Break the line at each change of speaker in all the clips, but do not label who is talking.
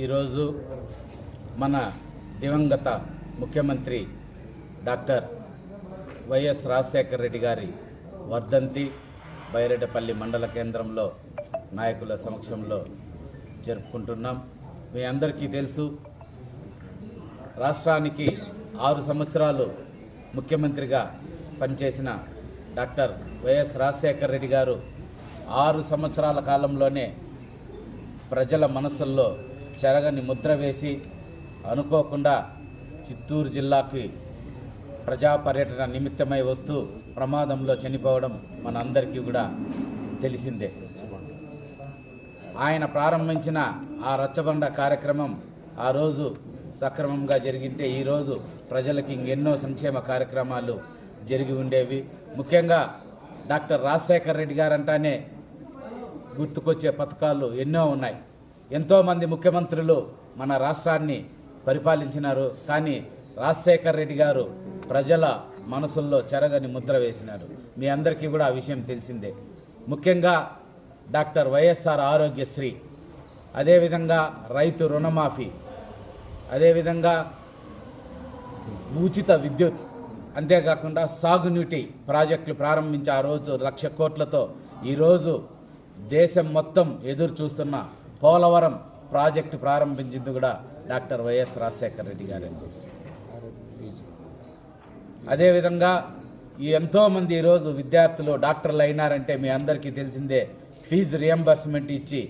ఈరోజు మన దివంగత ముఖ్యమంత్రి డాక్టర్ వైఎస్ రాజశేఖర రెడ్డి గారి వర్ధంతి బైరెడ్డపల్లి మండల కేంద్రంలో నాయకుల సమక్షంలో జరుపుకుంటున్నాం మీ అందరికీ తెలుసు. రాష్ట్రానికి ఆరు సంవత్సరాలు ముఖ్యమంత్రిగా పనిచేసిన డాక్టర్ వైఎస్ రాజశేఖర రెడ్డి గారు ఆరు సంవత్సరాల కాలంలోనే ప్రజల మనసుల్లో చెరగని ముద్ర వేసి అనుకోకుండా చిత్తూరు జిల్లాకి ప్రజా పర్యటన నిమిత్తమై వస్తూ ప్రమాదంలో చనిపోవడం మనందరికీ కూడా తెలిసిందే. ఆయన ప్రారంభించిన ఆ రచ్చబండ కార్యక్రమం ఆ రోజు సక్రమంగా జరిగింటే ఈరోజు ప్రజలకి ఇంకెన్నో సంక్షేమ కార్యక్రమాలు జరిగి ఉండేవి. ముఖ్యంగా డాక్టర్ రాజశేఖర్ రెడ్డి గారంటానే గుర్తుకొచ్చే పథకాలు ఎన్నో ఉన్నాయి. ఎంతోమంది ముఖ్యమంత్రులు మన రాష్ట్రాన్ని పరిపాలించినారు. కానీ రాజశేఖర్ రెడ్డి గారు ప్రజల మనసుల్లో చెరగని ముద్ర వేసినారు. మీ అందరికీ కూడా ఆ విషయం తెలిసిందే. ముఖ్యంగా డాక్టర్ వైఎస్ఆర్ ఆరోగ్యశ్రీ అదేవిధంగా రైతు రుణమాఫీ అదేవిధంగా ఉచిత విద్యుత్ అంతేకాకుండా సాగునీటి ప్రాజెక్టులు ప్రారంభించి ఆ రోజు లక్ష కోట్లతో ఈరోజు దేశం మొత్తం ఎదురు చూస్తున్న పోలవరం ప్రాజెక్టు ప్రారంభించింది కూడా డాక్టర్ వైఎస్ రాజశేఖర రెడ్డి గారు. అదేవిధంగా ఎంతోమంది ఈరోజు విద్యార్థులు డాక్టర్లు అయినారంటే మీ అందరికీ తెలిసిందే ఫీజు రియంబర్స్మెంట్ ఇచ్చి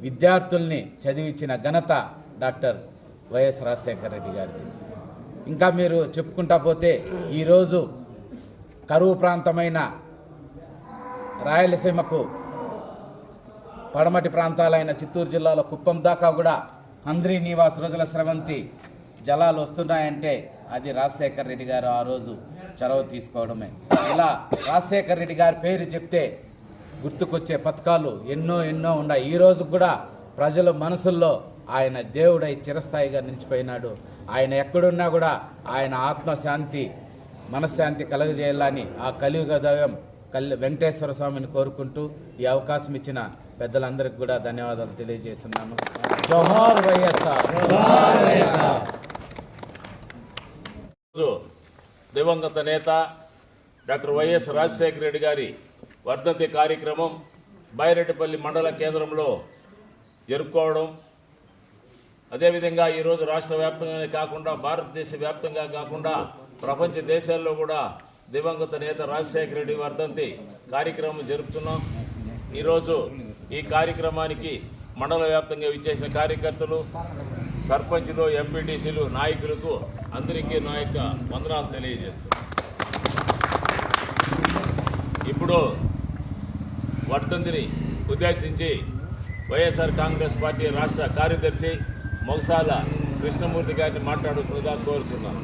విద్యార్థుల్ని చదివించిన ఘనత డాక్టర్ వైఎస్ రాజశేఖర రెడ్డి గారికి ఇంకా మీరు చెప్పుకుంటా పోతే ఈరోజు కరువు ప్రాంతమైన రాయలసీమకు పడమటి ప్రాంతాలైన చిత్తూరు జిల్లాలో కుప్పం దాకా కూడా అంద్రీ నివాస్ రోజుల స్రవంతి జలాలు వస్తున్నాయంటే అది రాజశేఖర్ రెడ్డి గారు ఆ రోజు చొరవ తీసుకోవడమే. ఇలా రాజశేఖర్ రెడ్డి గారి పేరు చెప్తే గుర్తుకొచ్చే పథకాలు ఎన్నో ఎన్నో ఉన్నాయి. ఈ రోజు కూడా ప్రజల మనసుల్లో ఆయన దేవుడై చిరస్థాయిగా నిలిచిపోయినాడు. ఆయన ఎక్కడున్నా కూడా ఆయన ఆత్మశాంతి మనశ్శాంతి కలగజేయాలని ఆ కలియుగ దైవం కల్ వెంకటేశ్వర స్వామిని కోరుకుంటూ ఈ అవకాశం ఇచ్చిన పెద్దలందరికీ కూడా ధన్యవాదాలు తెలియజేస్తున్నాను జోహార్ వైఎస్ఆర్.
దివంగత నేత డాక్టర్ వైఎస్ రాజశేఖర రెడ్డి గారి వర్ధంతి కార్యక్రమం బైరెడ్డిపల్లి మండల కేంద్రంలో జరుపుకోవడం. అదేవిధంగా ఈరోజు రాష్ట్ర వ్యాప్తంగానే కాకుండా భారతదేశ వ్యాప్తంగా కాకుండా ప్రపంచ దేశాల్లో కూడా దివంగత నేత రాజశేఖర రెడ్డి వర్ధంతి కార్యక్రమం జరుపుతున్నాం. ఈరోజు ఈ కార్యక్రమానికి మండల వ్యాప్తంగా విచ్చేసిన కార్యకర్తలు సర్పంచ్లు ఎంపీటీసీలు నాయకులకు అందరికీ నా యొక్క వందనాలు తెలియజేస్తున్నాను ఇప్పుడు వర్ధంతిని ఉద్దేశించి వైఎస్ఆర్ కాంగ్రెస్ పార్టీ రాష్ట్ర కార్యదర్శి మొగసాల కృష్ణమూర్తి గారిని మాట్లాడుతుందిగా కోరుచున్నాను.